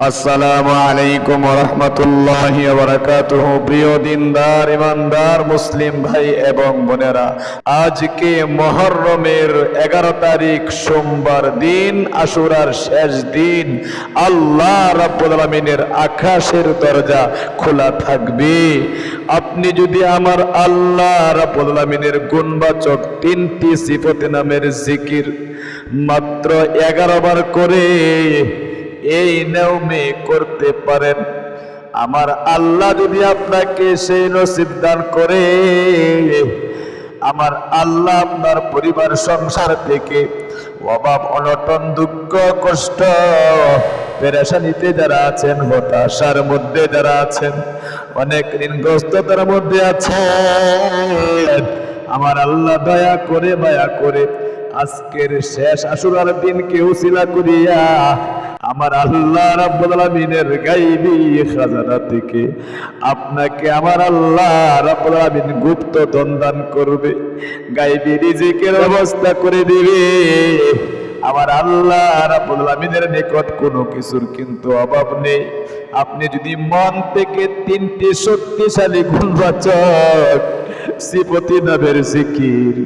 আসসালামু আলাইকুম রহমতুল্লাহ বারাকাতুহ প্রিয় দিনদার, ইমানদার, মুসলিম ভাই এবং বোনেরা, আজকে মহরমের এগারো তারিখ সোমবার দিন, আশুরার শেষ দিন। আল্লাহ আলামিনের আকাশের দরজা খোলা থাকবে। আপনি যদি আমার আল্লাহ রাব্বুল আলামিনের গুণবাচক তিনটি সিফতে নামের জিকির মাত্র এগারো বার করে এই নিয়মে করতে পারেন। আমার আল্লাহ যদি আপনাকে সেই নসিব দান করে, আমার আল্লাহ আপনার পরিবার, সংসার থেকে অভাব, অনটন, দুঃখ, কষ্ট, পেরেশানিতে যারা আছেন, হতাশার মধ্যে যারা আছেন, অনেক ঋণগ্রস্ততার মধ্যে আছেন, আমার আল্লাহ দয়া করে, মায়া করে আজকের শেষ আসুরার দিনকে উসিলা করিয়া আমার আল্লাহ রাব্বুল গাইবি খাজানা থেকে আপনাকে আমার আল্লাহ রাব্বুল গুপ্ত ধন দান করবে, গাইবি রিজিকের ব্যবস্থা করে দিবে। আমার আল্লাহ রাব্বুল নিকট কোনো কিছুর কিন্তু অভাব নেই। আপনি যদি মন থেকে তিনটি শক্তিশালী গুণবাচক শ্রীপতি নামের জিকির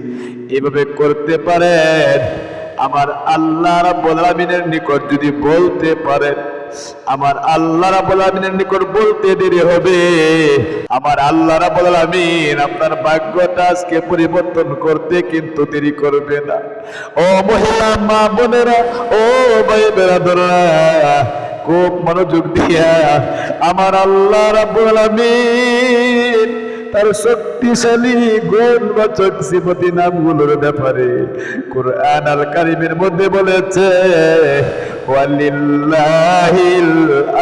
এভাবে করতে পারেন আমার আল্লাহ রাব্বুল নিকট যদি বলতে পারেন আমার আল্লাহ রাব্বুল নিকট বলতে দেরি হবে। আমার আল্লাহ রাব্বুল আপনার ভাগ্যটা আজকে পরিবর্তন করতে কিন্তু দেরি করবে না। ও মহিলা, মা বোনেরা, ও ভাই বেরাদরা খুব মনোযোগ দিয়া আমার আল্লাহ রাব্বুল তার শক্তিশালী গুণবাচক বাচক সিপতি নামগুলোর ব্যাপারে কোরআন আল কারিমের মধ্যে বলেছে, ওয়ালিল্লাহিল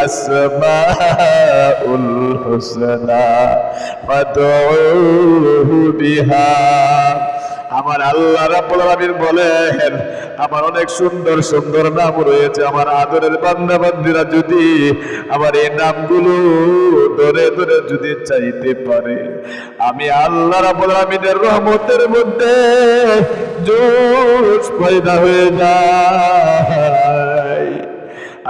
আসমাউল হুসনা, ফাদউহু বিহা। আমার আল্লাহ রাব্বুল বলেন, আমার অনেক সুন্দর সুন্দর নাম রয়েছে। আমার আদরের বান্দা বান্দিরা যদি আমার এই নামগুলো ধরে ধরে যদি চাইতে পারে, আমি আল্লাহ রাব্বুল আলামিনের রহমতের মধ্যে জোশ পয়দা হয়ে যায়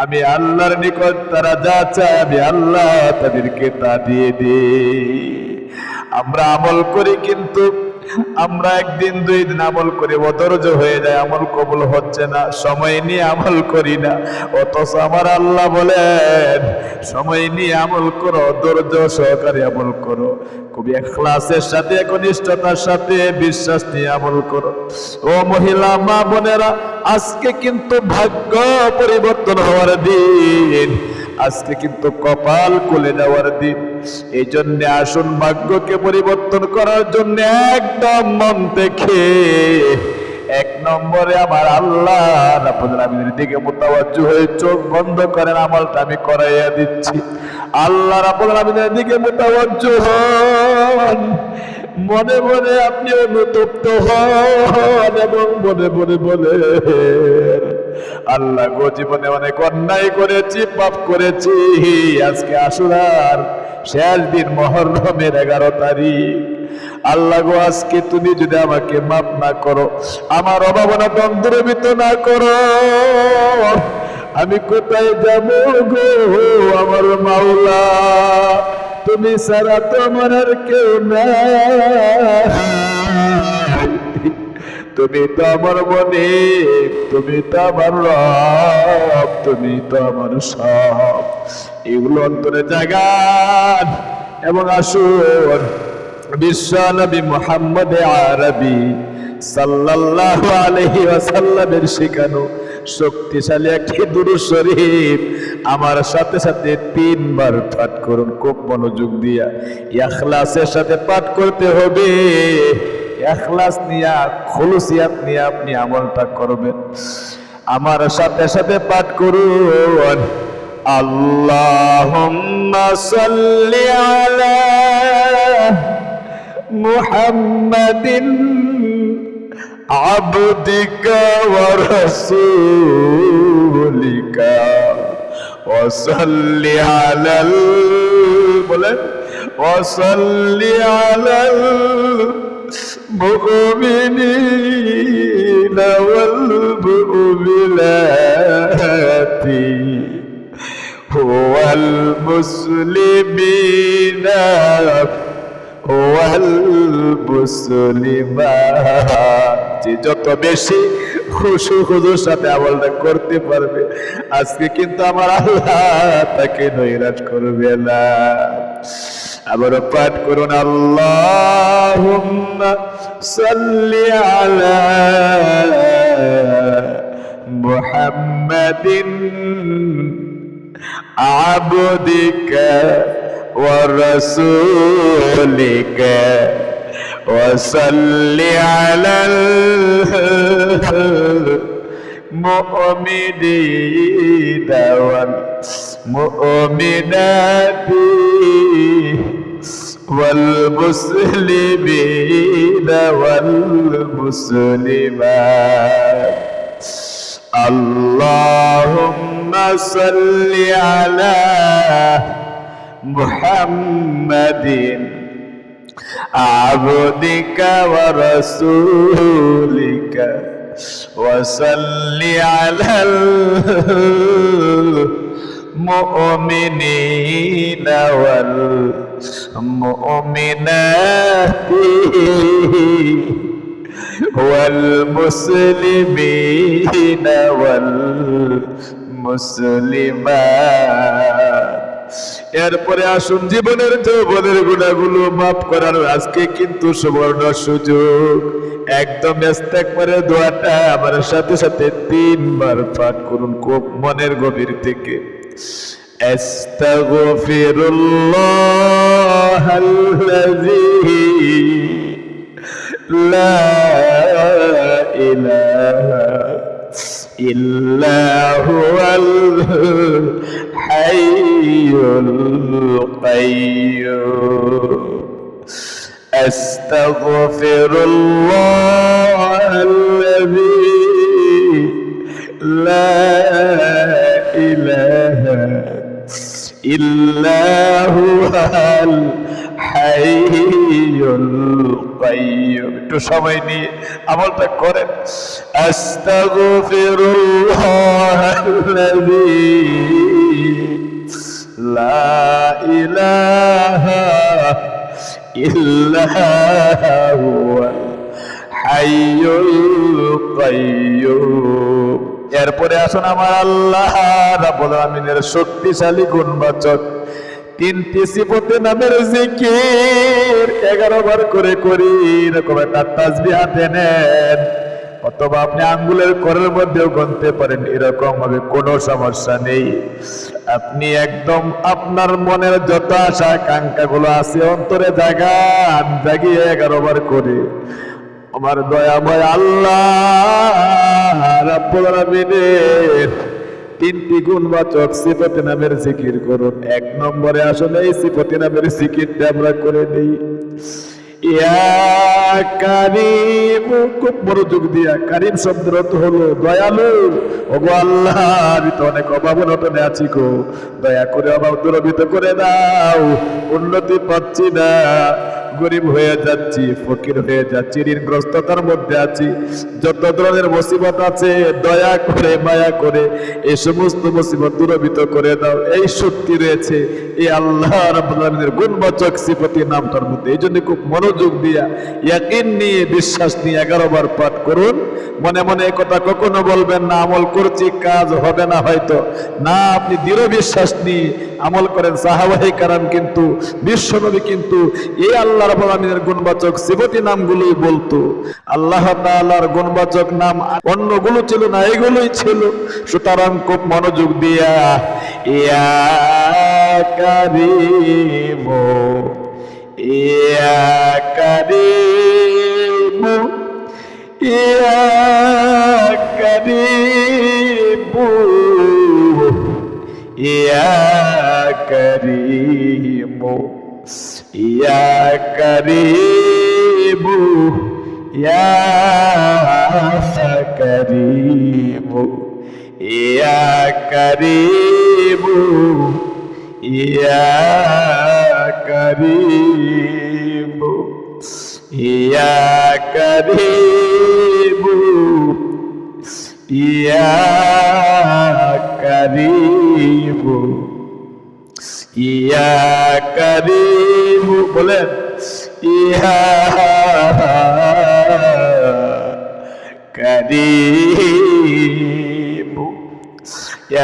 আমি আল্লাহর নিকট তারা যা চায়, আমি আল্লাহ তাদেরকে তা দিয়ে দিই। আমরা আমল করি কিন্তু আমরা একদিন দুই দিন আমল করি, অধৈর্য হয়ে যায়, আমল কবুল হচ্ছে না, সময় নিয়ে আমল করি না। অথচ আমার আল্লাহ বলেন, সময় নিয়ে আমল করো, ধৈর্য সহকারে আমল করো। খুবই ক্লাসের সাথে, একনিষ্ঠতার সাথে, বিশ্বাস নিয়ে আমল করো। ও মহিলা, মা বোনেরা, আজকে কিন্তু ভাগ্য পরিবর্তন হওয়ার দিন। আজকে কিন্তু কপাল খুলে যাওয়ার দিন। এই জন্য আসুন ভাগ্যকে পরিবর্তন করার জন্য একদম মন থেকে এক নম্বরে আমার আল্লাহ আলামিনের দিকে মুতাওয়াজ্জু হয়ে চোখ বন্ধ করেন, আমলটা আমি করাইয়া দিচ্ছি। আল্লাহ রাব্বুল আলামিনের দিকে মুতাওয়াজ্জু হন। মনে মনে আপনি অনুতপ্ত হন এবং মনে মনে বলে আল্লাহ গো জীবনে অনেক অন্যায় করেছি, পাপ করেছি। আজকে আসুরার শেষ দিন মহরমের এগারো তারিখ। আল্লাহ গো, আজকে তুমি যদি আমাকে মাফ না করো, আমার অভাবনা তন্ত্রবিত না করো, আমি কোথায় যাব গো? আমার মাওলা, তুমি সারা তোমার কেউ না তুমি তো আমার মনে, তুমি তো আমার রব, তুমি তো আমার সব। এগুলো অন্তরে জাগান এবং আসুন, বিশ্ব নবী মোহাম্মদ আরবি সাল্লাল্লাহু আলাইহি ওয়াসাল্লামের শেখানো শক্তিশালী একটি দুরু শরীফ। আমার সাথে সাথে তিনবার পাঠ করুন, খুব মনোযোগ দিয়া। ইখলাসের সাথে পাঠ করতে হবে। এখলাস নিয়া, খুলুসিয়াত নিয়ে আপনি আমলটা করবেন। আমার সাথে সাথে পাঠ করুন। আল্লাহুম্মা সাল্লি আলা মুহাম্মাদিন আবদিকা ওয়া রাসূলিকা। আলাল, বলেন, ওয়া সাল্লি আলাল المؤمنين والمؤمنات والمسلمين والمسلمات যে যত বেশি খুশু খুজুর সাথে আমলটা করতে পারবে আজকে কিন্তু আমার আল্লাহ তাকে নৈরাজ করবে না আবার পাঠ করুন আল্লাহ সাল্লি আলা মুহাম্মাদিন عبدك ورسولك وصل على المؤمنين والمؤمنات والمسلمين والمسلمات. اللهم صل على محمد. عبدك ورسولك. وصل على المؤمنين والمؤمنات والمسلمين والمسلمات এরপরে আসুন জীবনের যৌবনের গুণাগুলো মাফ করার আজকে কিন্তু সুবর্ণ সুযোগ একদম একবারে দোয়াটা আমার সাথে সাথে তিনবার পাঠ করুন খুব মনের গভীর থেকে أستغفر الله الذي لا إله إلا هو الحي القيوم. أستغفر الله الذي لا একটু সময় নিয়ে আমলটা করেন। লা ইলাহা ইল্লা হুয়া হাইয়ুল কাইয়্যুম এরপরে আসুন আমার আল্লাহ রাব্বুল আমিনের শক্তিশালী গুণবাচক তিনটি সিফতে নামের জিকির এগারো বার করে করি, এরকম একটা তাজবি হাতে নেন। অথবা আপনি আঙ্গুলের করের মধ্যেও গনতে পারেন, এরকম ভাবে কোনো সমস্যা নেই। আপনি একদম আপনার মনের যত আশা আকাঙ্ক্ষা গুলো আছে, অন্তরে জাগান, জাগিয়ে এগারো বার করে। আমার দয়াময় আল্লাহ রাব্বুল আলামিনের তিনটি গুণবাচক সিফতি নামের জিকির করুন। এক নম্বরে আসলে এই সিফতি নামের জিকিরটা আমরা করে দিই খুব দিয়া। হলো দয়ালু। অনেক অভাব আছি গো। দয়া করে অভাব দূরবিত করে দাও। উন্নতি পাচ্ছি না। গরিব হয়ে যাচ্ছি, ফকির হয়ে যাচ্ছি, ঋণগ্রস্ততার মধ্যে আছি। যত ধরনের মুসিবত আছে, দয়া করে, মায়া করে, এই সমস্ত মুসিবত দূরবিত করে দাও। এই শক্তি রয়েছে, এই আল্লাহ রাব্বুল আলামিনের গুণবাচক সিফতি নামটার মধ্যে। এই জন্য খুব মনোযোগ দিয়া ইয়াকিন নিয়ে বিশ্বাস নিয়ে এগারো বার পাঠ করুন। মনে মনে কথা কখনো বলবেন না, আমল করছি, কাজ হবে না হয়তো। না, আপনি দৃঢ় বিশ্বাস নিয়ে আমল করেন। সাহাবাহি কারণ কিন্তু বিশ্বনবী কিন্তু, এই আল্লাহ রাব্বুল আলামিনের গুণবাচক সিফতি নামগুলোই বলতো। আল্লাহ তাআলার গুণবাচক নাম অন্যগুলো ছিল না, এগুলোই ছিল। সুতরাং খুব মনোযোগ দিয়া, ইয়া কারিম ইয়া কারিম ইয়া কারিম, ইয়া করিম। يا كريم يا كريم يا كريم يا كريم يا كريم يا كريم يا كريم বলেন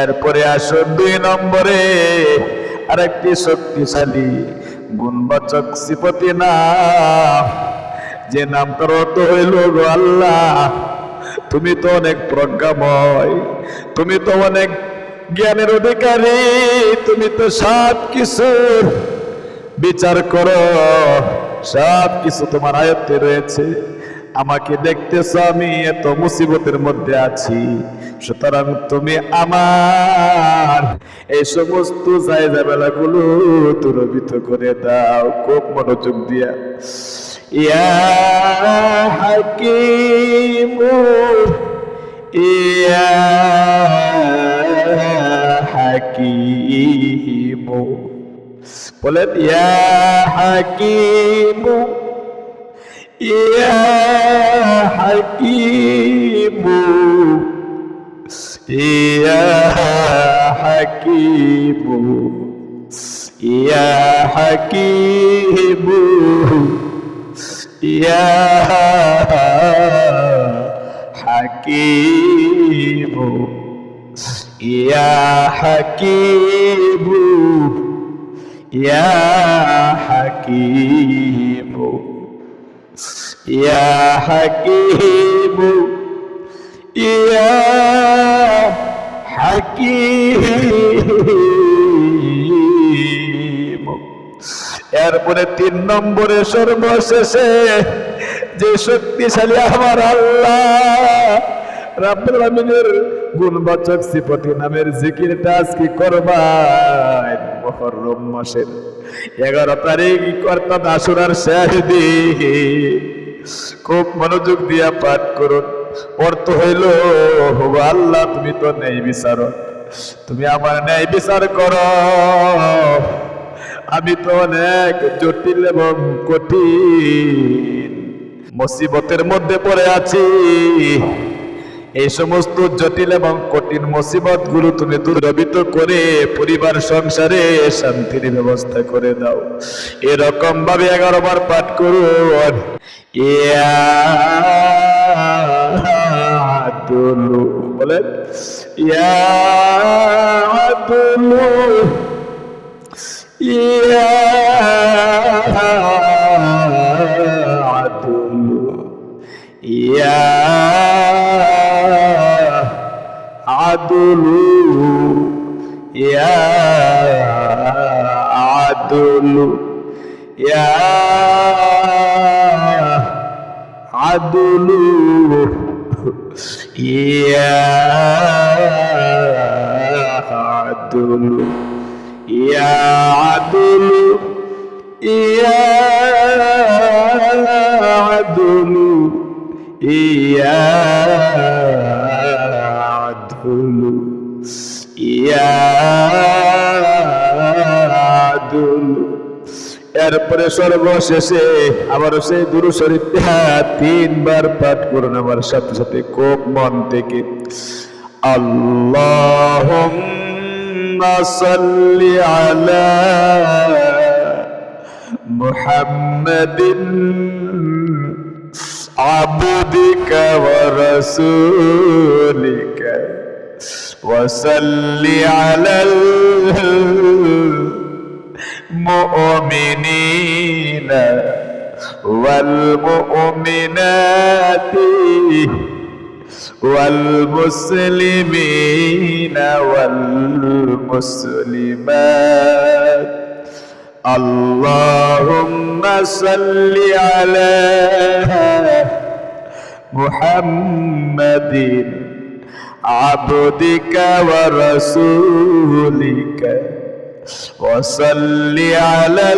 এরপরে আসুন দুই নম্বরে, আরেকটি শক্তিশালী, গুণবাচক সিপতি নাম। যে নামটার অর্থ হইল গো আল্লাহ, তুমি তো অনেক প্রজ্ঞাময়, তুমি তো অনেক জ্ঞানের অধিকারী, তুমি তো সব কিছুর বিচার করো। সব কিছু তোমার আয়ত্তে রয়েছে। আমাকে দেখতেছ, আমি এত মুসিবতের মধ্যে আছি। সুতরাং তুমি আমার এই সমস্ত জায়গা গুলো দুরবিত করে দাও, খুব মনোযোগ দিয়া। ইয়া হাকিমু ইয়া হাকিমু বলেন ইয়া হাকিমু ইয়া হাকিমু ইয়া হাকিমু ইয়া হাকিমু ইয়া হাকিমু ইয়া হাকিমু। ইয়া হাকিমু ইয়া হাকিমু ইয়া হাকিমু এরপরে তিন নম্বরে সর্বশেষে যে শক্তিশালী আমার আল্লাহ রাব্বুল আলামিনের গুণবাচক সিফতি নামের জিকিরটা আজকে করবেন মুহররম মাসের এগারো তারিখ অর্থাৎ আশুরার শেষ দিন। খুব মনোযোগ দিয়া পাঠ করুন। অর্থ হইল আল্লাহ, তুমি তো নেই বিচারক। তুমি আমার ন্যায় বিচার করো। আমি তো অনেক জটিল এবং কঠিন মুসিবতের মধ্যে পড়ে আছি। এই সমস্ত জটিল এবং কঠিন মুসিবতগুলো তুমি দূরবিত করে পরিবার, সংসারে শান্তির ব্যবস্থা করে দাও। এরকম ভাবে এগারো বার পাঠ করুন। ইয়া দুলু বলেন ইয়া দুলু ইয়া عدل يا عدل يا عدل يا عدل يا عدل يا عدل يا عدل ইয়া আদুলু এরপরে সর্বশেষে আবার সেই দুরু শরীফটা তিনবার পাঠ করুন আমার সাথে সাথে খুব মন থেকে। আল্লাহুম্মা সাল্লি আলা মুহাম্মাদিন রাসূলিকা। وصل على المؤمنين والمؤمنات والمسلمين والمسلمات. اللهم صل على محمد عبدك ورسولك. وصل على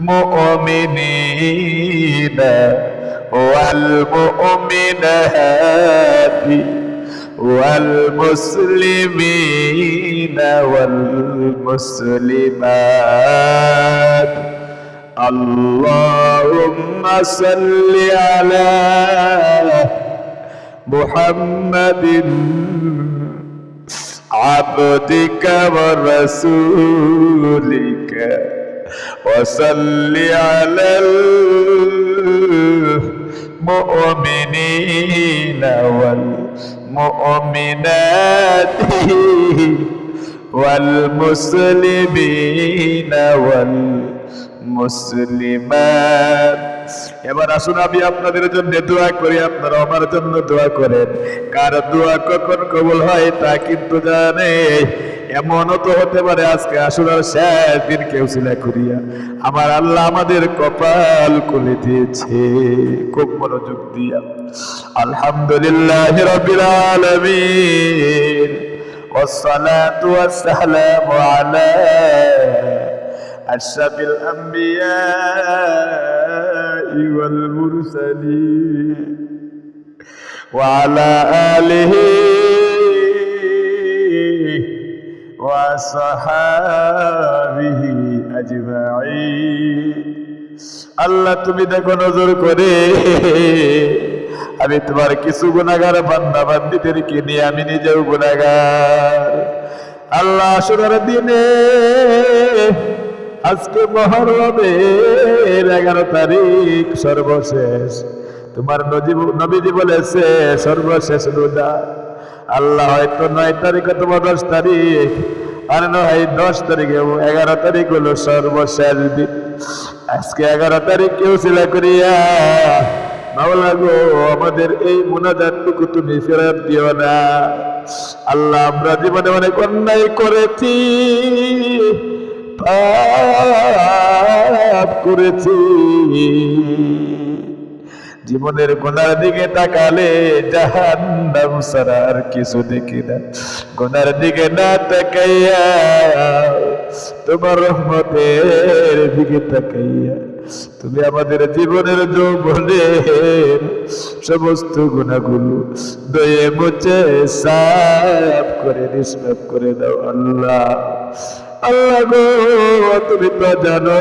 المؤمنين والمؤمنات والمسلمين والمسلمات. اللهم صل على محمد عبدك ورسولك. وصل على المؤمنين والمؤمنات والمسلمين والمسلمات এবার আসুন আমি আপনাদের জন্য দোয়া করি আপনারা আমার জন্য দোয়া করেন কার দোয়া কখন কবুল হয় তা কিন্তু জানে এমনও তো হতে পারে আজকে আসুনার শেষ দিন কেউ সিলা করিয়া আমার আল্লাহ আমাদের কপাল খুলে দিয়েছে খুব মনোযোগ দিয়া আলহামদুলিল্লাহ রবিল আলমিন والصلاة والسلام على أشرف الأنبياء والمرسلين وعلى آله وصحابه أجمعين আল্লাহ তুমি দেখো নজর করে আমি তোমার কিছু গুণাগার বান্দা বান্দিদেরকে নিয়ে আমি নিজেও গুণাগার আল্লাহ আসরের দিনে আজকে মহরমের এগারো তারিখ সর্বশেষ। তোমার নবীজি বলেছে, সর্বশেষ রোজা। আল্লাহ হয়তো নয় তারিখ অথবা দশ তারিখ, আর নয় দশ তারিখে এগারো তারিখ হলো সর্বশেষ দিন। আজকে এগারো তারিখ কেউ সিলা করিয়া, মাওলা গো, আমাদের এই মোনাজাতটুকু তুমি ফেরত দিও না। আল্লাহ আমরা জীবনে অনেক অন্যায় করেছি পাপ করেছি। জীবনের গোনার দিকে তাকালে জাহান্নাম ছাড়া আর কিছু দেখি না। গোনার দিকে না তাকাইয়া তোমার রহমতের দিকে তাকাইয়া তুমি আমাদের জীবনের যৌবনের সমস্ত গুণাগুলো দয়ে মুছে সাফ করে নিষ্পাপ করে দাও আল্লাহ। আল্লাহ গো, তুমি তো জানো,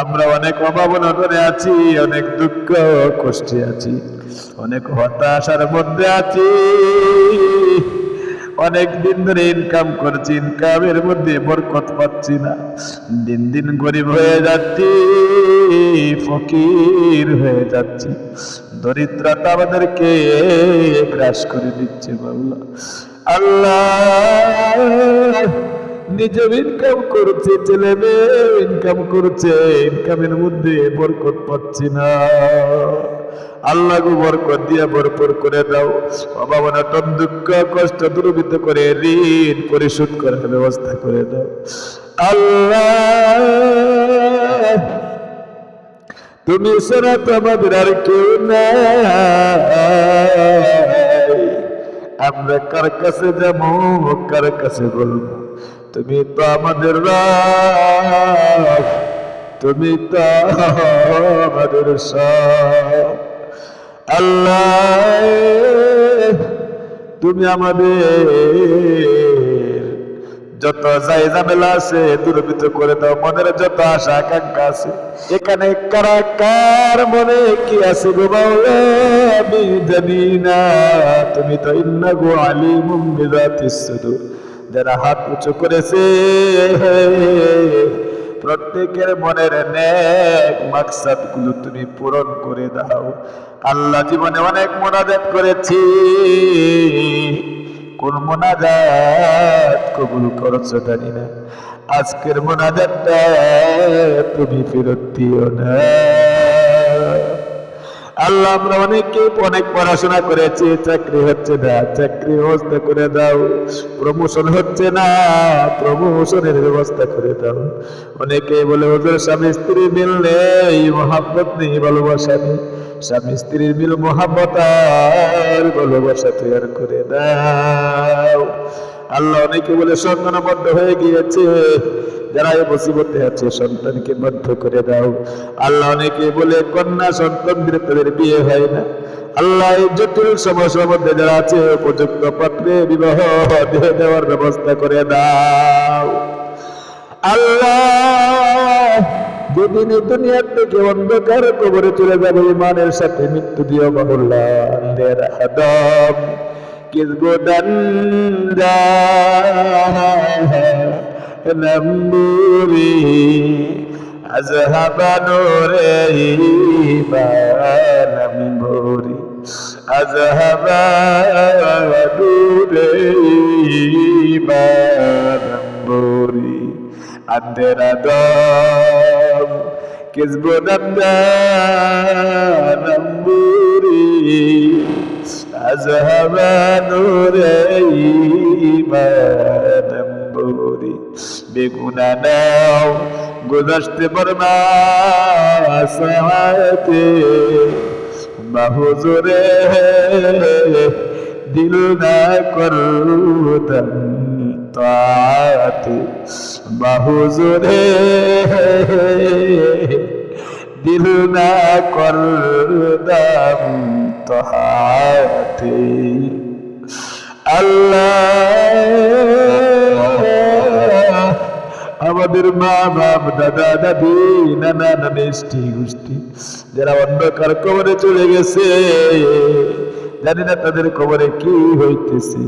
আমরা অনেক অভাবনগরে আছি, অনেক দুঃখ, কষ্টে আছি, অনেক হতাশার মধ্যে আছি। অনেক দিন ধরে ইনকাম করছি ইনকামের মধ্যে বরকত পাচ্ছি না। দিন দিন গরিব হয়ে যাচ্ছি, ফকির হয়ে যাচ্ছি। দরিদ্রতা আমাদেরকে গ্রাস করে দিচ্ছে বাবলা আল্লাহ। নিজে ইনকাম করছে ছেলে মেয়ে ইনকাম করছে ইনকামের মধ্যে বরকত পাচ্ছি না। আল্লাহ গো বরকত দিয়া ভরপুর করে দাও। অভাব অনটন দুঃখ, কষ্ট দূরবিত করে ঋণ পরিশোধ করার ব্যবস্থা করে দাও। আল্লাহ, তুমি ছাড়া তো আমাদের আর কেউ নাই। আমরা কার কাছে যাব? কার কাছে বলব? তুমি তো আমাদের রাগ তুমি তো আমাদের আল্লাহ, তুমি আমাদের যত ঝামেলা আছে দূরবিত করে দাও, মনের যত আশা, আকাঙ্ক্ষা আছে। এখানে কারা কার মনে কি আছে গো আমি জানি না। তুমি তো ইন্না গো আলিমুম বিজাতিস সুদূর। যারা হাত উঁচু করেছে প্রত্যেকের মনের নেক মাকসাদগুলো তুমি পূরণ করে দাও। আল্লাহ জীবনে অনেক মোনাজাত করেছি। কোন মোনাজাত কবুল করছ জানি না। আজকের মোনাজাতটা তুমি ফেরত দিও না। আল্লাহ, আমরা অনেকে অনেক পড়াশোনা করেছি, চাকরি হচ্ছে না, চাকরি ব্যবস্থা করে দাও প্রমোশন হচ্ছে না প্রমোশনের ব্যবস্থা করে দাও। অনেকে বলে ওদের স্বামী স্ত্রী মিল নেই, মহাব্বত নেই, ভালোবাসা নেই। স্বামী স্ত্রীর মহাব্বত আর ভালোবাসা তৈরি করে দাও। আল্লাহ অনেকে বলে সন্তানবদ্ধ হয়ে গিয়েছে, যারা এই মুসিবতে আছে সন্তানকে বদ্ধ করে দাও। আল্লাহ অনেকে বলে কন্যা সন্তানদের তাদের বিয়ে হয় না। আল্লাহ এই জটিল সমস্যার মধ্যে যারা আছে, উপযুক্ত পাত্রে বিবাহ দিয়ে দেওয়ার ব্যবস্থা করে দাও। আল্লাহ যেদিন এই দুনিয়ার থেকে অন্ধকার কবরে চলে যাবে ইমানের সাথে মৃত্যু দিয়ে বাহুল্লাহের হাদম আজহাবানোরে বানম্বুরি আজহাবানোরে أذهب نوري ما نمبري عندنا دام كذب نمبري أذهب نوري ما نمبري বেগুনা নাও গুজশতে বর্মা সাহাতে বাহুজুরে দিল না করুদম তাতে বাহুজুরে দিল না করুদম তাতে আল্লাহ, আমাদের মা বাপ, দাদা, দাদি, নানা, নানি গোষ্ঠী, যারা অন্ধকার কবরে চলে গেছে। জানি না তাদের কবরে কি হইতেছে।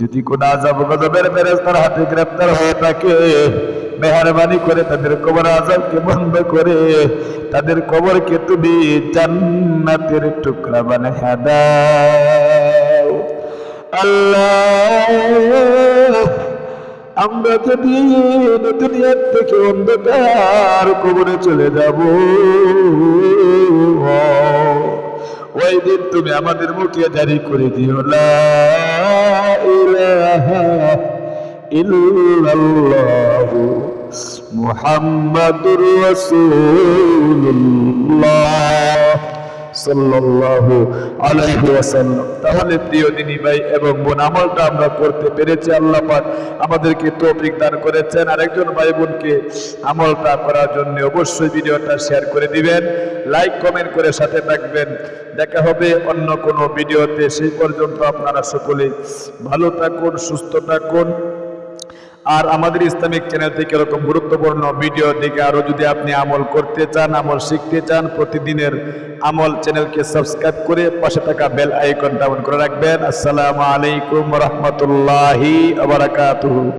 যদি কোন আজাব গজবের মেরেস্তার হাতে গ্রেপ্তার হয়ে থাকে, মেহরবানি করে তাদের কবর আজাবকে বন্ধ করে তাদের কবরকে তুমি জান্নাতের টুকরা বানায় দাও। আল্লাহ, আমরা যদি দুনিয়ার থেকে অন্ধকার কবরে চলে যাব। ওই দিন তুমি আমাদের মুখে জারি করে দিও ইল্লাল্লাহু মুহাম্মাদুর রাসূলুল্লাহ। সাল্লাল্লাহু আলাইহি তাহলে প্রিয় দিনী ভাই এবং বোন, আমলটা আমরা করতে পেরেছি, আল্লাহ পাক আমাদেরকে তৌফিক দান করেছেন। আরেকজন ভাই বোনকে আমলটা করার জন্য অবশ্যই ভিডিওটা শেয়ার করে দিবেন, লাইক, কমেন্ট করে সাথে থাকবেন। দেখা হবে অন্য কোনো ভিডিওতে। সেই পর্যন্ত আপনারা সকলে ভালো থাকুন, সুস্থ থাকুন। আর আমাদের ইসলামিক চ্যানেল থেকে এরকম গুরুত্বপূর্ণ ভিডিও দেখে আরও যদি আপনি আমল করতে চান, আমল শিখতে চান, প্রতিদিনের আমল চ্যানেলকে সাবস্ক্রাইব করে পাশে থাকা বেল আইকন ডাউন করে রাখবেন। আসসালামু আলাইকুম রহমতুল্লাহি